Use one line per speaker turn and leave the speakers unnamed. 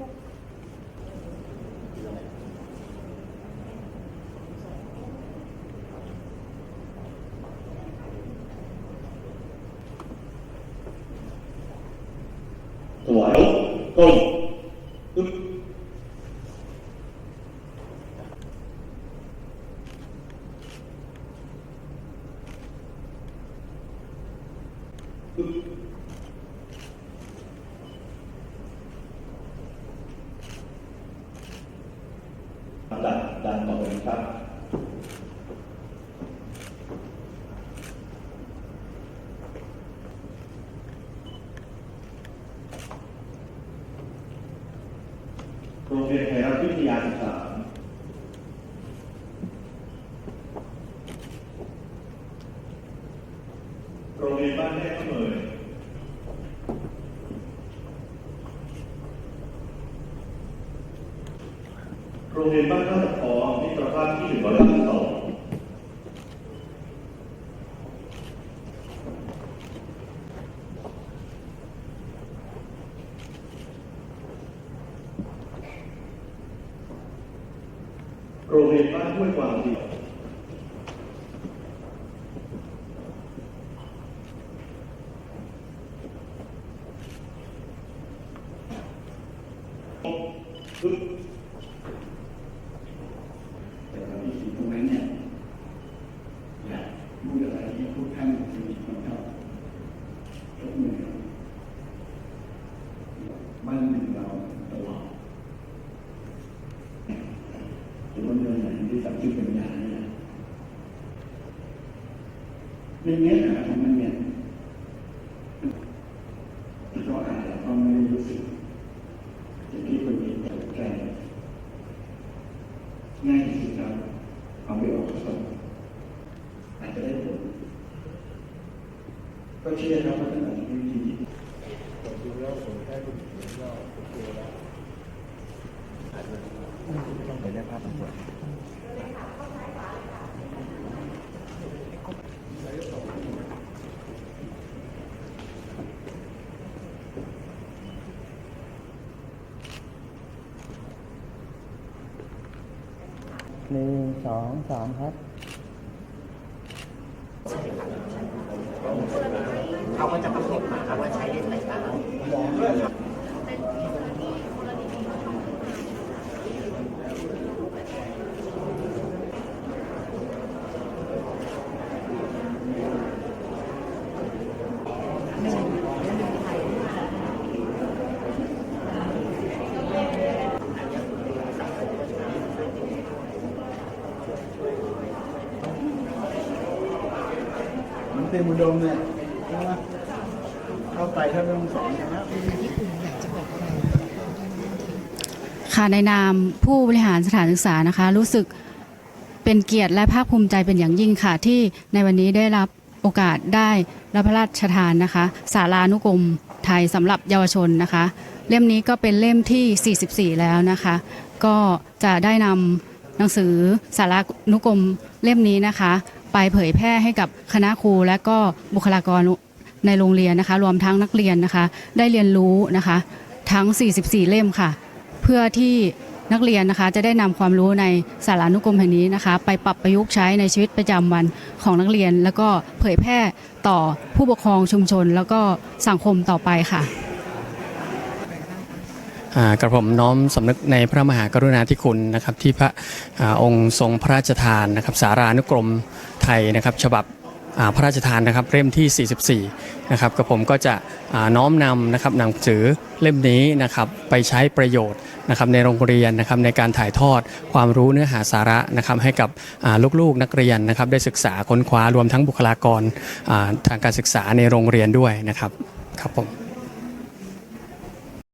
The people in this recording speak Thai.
Tuổi Cùng Thank you. ดันดันต่อไปครับโรงเรียนไทยรัฐวิทยาศึกษาโรงเรียนบ้านแม่ขเมย โรงเรียนบ้านท่าตะพองมิตรภาพที่หนึ่งร้อยห้าสิบสองโรงเรียนบ้านห้วยกวางดีปึ๊บ
แต่เราที่อยู่ตรงนั้นเนี่ยอยากพูดอะไรที่พูดท่านจะมีคนชอบยกมือ บ้านมืองเราตลอดหรือว่าเมืองไหนที่สัมผัสปัญญาเนี่ยเรื่องนี้นะของมันเนี่ยก็อ่านแล้วก็ไม่รู้สึกอย่างที่คนนี้ตกใจง่ายที่สุดครับเอาไปออกสดอาจจะได้ผลก็เชื่อครับว่าท่านอาจจะมี วิธี
ผมแค่คุณเห็นก็โอเคแล้วอาจจะต้องไปได้ภาพบางส่วน
หนึ่งสองสามครับ
เขาก็จะประกบมาครับว่าใช้เลนไหนบ้าง
มันเป็นบุดมเนี่ยใช่ไหม เข้าไปถ้าไม่ต้องสอนนะ
ค่ะในนามผู้บริหารสถานศึกษานะคะ รู้สึกเป็นเกียรติและภาคภูมิใจเป็นอย่างยิ่งค่ะ ที่ในวันนี้ได้รับโอกาสได้รับพระราชทานนะคะ สารานุกรมไทยสำหรับเยาวชนนะคะ เล่มนี้ก็เป็นเล่มที่ 44 แล้วนะคะ ก็จะได้นำหนังสือสารานุกรมเล่มนี้นะคะ ไปเผยแพร่ให้กับคณะครูและก็บุคลากร ในโรงเรียนนะคะ รวมทั้งนักเรียนนะคะ ได้เรียนรู้นะคะ ทั้ง 44 เล่มค่ะ เพื่อที่นักเรียนนะคะจะได้นำความรู้ในสารานุกรมแห่งนี้นะคะ ไปปรับประยุกต์ใช้ในชีวิตประจำวันของนักเรียน แล้วก็เผยแพร่ต่อผู้ปกครองชุมชน แล้วก็สังคมต่อไปค่ะ
กระผมน้อมสำนึกในพระมหากรุณาธิคุณนะครับที่พระอองค์ทรงพระราชทานนะครับสารานุกรมไทยนะครับ ฉบับ พระราชทานนะครับเล่มที่ 44 นะครับกับผมก็จะน้อมนำนะครับหนังสือเล่มนี้นะครับไปใช้ประโยชน์นะครับในโรงเรียนนะครับในการถ่ายทอดความรู้เนื้อหาสาระนะครับให้กับลูกๆนักเรียนนะครับได้ศึกษาค้นคว้ารวมทั้งบุคลากรทางการศึกษาในโรงเรียนด้วยนะครับครับผม